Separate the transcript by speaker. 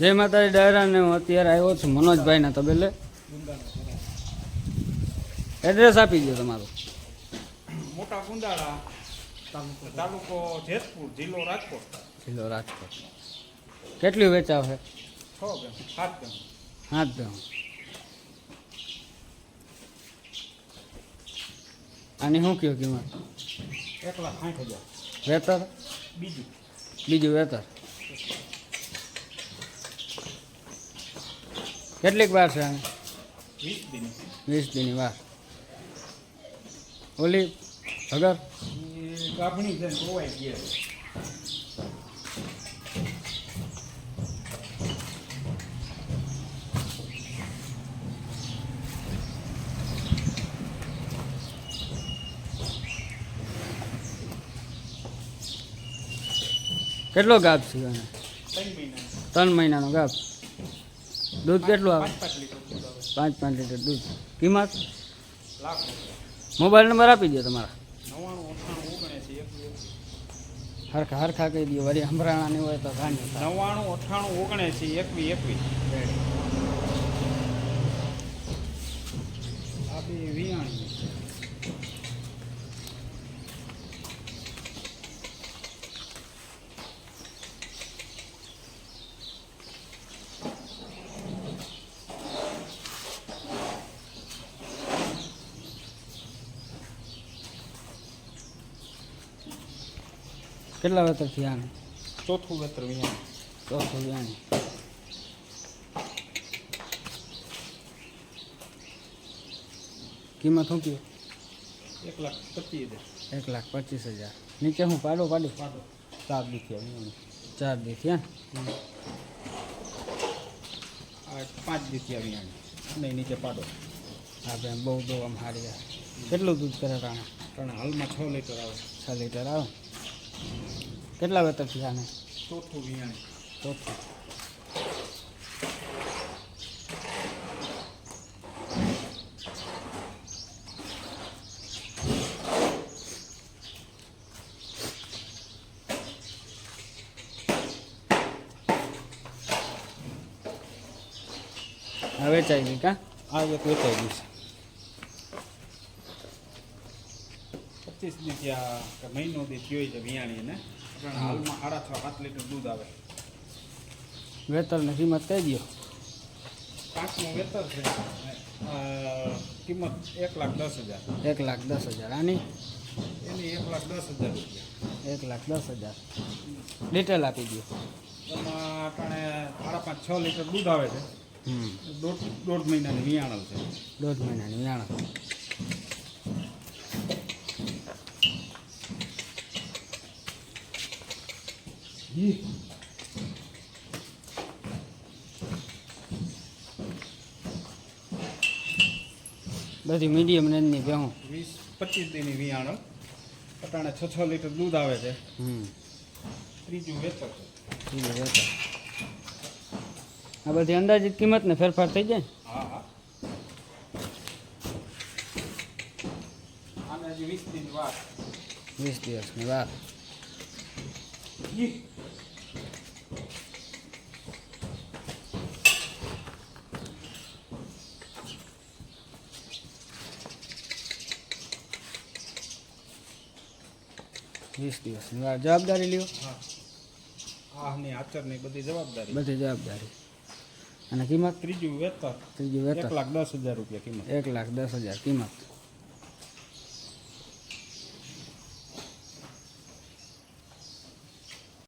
Speaker 1: જય માતાજી ડાયરા ને હું અત્યારે આવ્યો છું મનોજભાઈના તબેલે. એડ્રેસ આપી દો તમારું.
Speaker 2: મોટા કુંડાળા તાલુકો જેતપુર જિલ્લો રાજકોટ.
Speaker 1: જિલ્લો રાજકોટ. કેટલી વેચાવ છે
Speaker 2: છ સાત
Speaker 1: દો આની શું કયો કિંમત?
Speaker 2: એક લાખ સાઠ હજાર.
Speaker 1: વેતર?
Speaker 2: બીજું.
Speaker 1: બીજું વેતર? કેટલીક વાર છે? આને
Speaker 2: વીસ દિન
Speaker 1: વાર ઓલી અગર
Speaker 2: કાપણી છે ગયા
Speaker 1: કેટલો ગાભ છે
Speaker 2: ત્રણ મહિના
Speaker 1: ત્રણ મહિનાનો ગાભ દૂધ કેટલું આવે?
Speaker 2: પાંચ પાંચ લીટર દૂધ.
Speaker 1: કિંમત? મોબાઈલ નંબર આપી દો તમારા. હરખા હરખા કહી દો વળી હંભરાણા ની હોય તો કાંઈ
Speaker 2: નવ્વાણું અઠ્ઠાણું એકવી એકવીસ એકવીસ આ બી વિયાણી
Speaker 1: કેટલા વેતરથી થયા
Speaker 2: ચોથું વેતર વિયાણી
Speaker 1: ચોથું વ્યાણી કિંમત શું કયો
Speaker 2: એક લાખ પચીસ હજાર.
Speaker 1: એક લાખ પચીસ હજાર. નીચે હું પાડો પાડી?
Speaker 2: પાડો. ચાર દી થયા
Speaker 1: ચાર દી થયા
Speaker 2: પાંચ પાંચ થયા વિયાણી નહીં નીચે પાડો.
Speaker 1: આપણે બહુ બહુ આમ હારી કેટલું દૂધ કરે રાણા?
Speaker 2: રાણા હાલમાં છ લીટર આવે.
Speaker 1: છ લીટર આવે? કેટલા વેતર થયા ને
Speaker 2: ચોથું વિયાણી
Speaker 1: ચોથું. હવે ચાલી કા?
Speaker 2: આ એક વેચાઈ ગઈ છે. પચીસ દી ત્યાં કે મહિનો દી થયો છે વિયાણી ને કારણ હાલમાં સાડા છ સાત લીટર દૂધ આવે.
Speaker 1: વેતરની કિંમત કહી દો
Speaker 2: પાંચમો વેતર છે. કિંમત એક લાખ દસ હજાર.
Speaker 1: એક લાખ દસ હજાર. આની?
Speaker 2: એની એક લાખ દસ હજાર રૂપિયા.
Speaker 1: એક લાખ દસ હજાર. ડિટેલ આપી દો.
Speaker 2: એમાં આપણે સાડા પાંચ છ લીટર દૂધ આવે છે. દોઢ દોઢ મહિનાની વિયાણલ છે.
Speaker 1: દોઢ મહિનાની વ્યાણ બધી મીડિયમ રેન્જની ભેહું.
Speaker 2: વીસ પચીસ દીની વિયાણો. અટાણે છ છ લીટર દૂધ આવે છે.
Speaker 1: હમ.
Speaker 2: ત્રીજું વેતર છે.
Speaker 1: બીજું આ બધી અંદાજિત કિંમત ને ફેરફાર થઈ જાય?
Speaker 2: હા હા. આને હજી વીસ દિવસ વાર
Speaker 1: વીસ દિવસની વાર વીસ દિવસ. જવાબદારી લ્યો.
Speaker 2: આની આચરની બધી જવાબદારી.
Speaker 1: બધી જવાબદારી. અને કિંમત?
Speaker 2: ત્રીજું વેતર.
Speaker 1: ત્રીજું
Speaker 2: એક લાખ દસ હજાર રૂપિયા કિંમત.
Speaker 1: એક લાખ દસ હજાર કિંમત.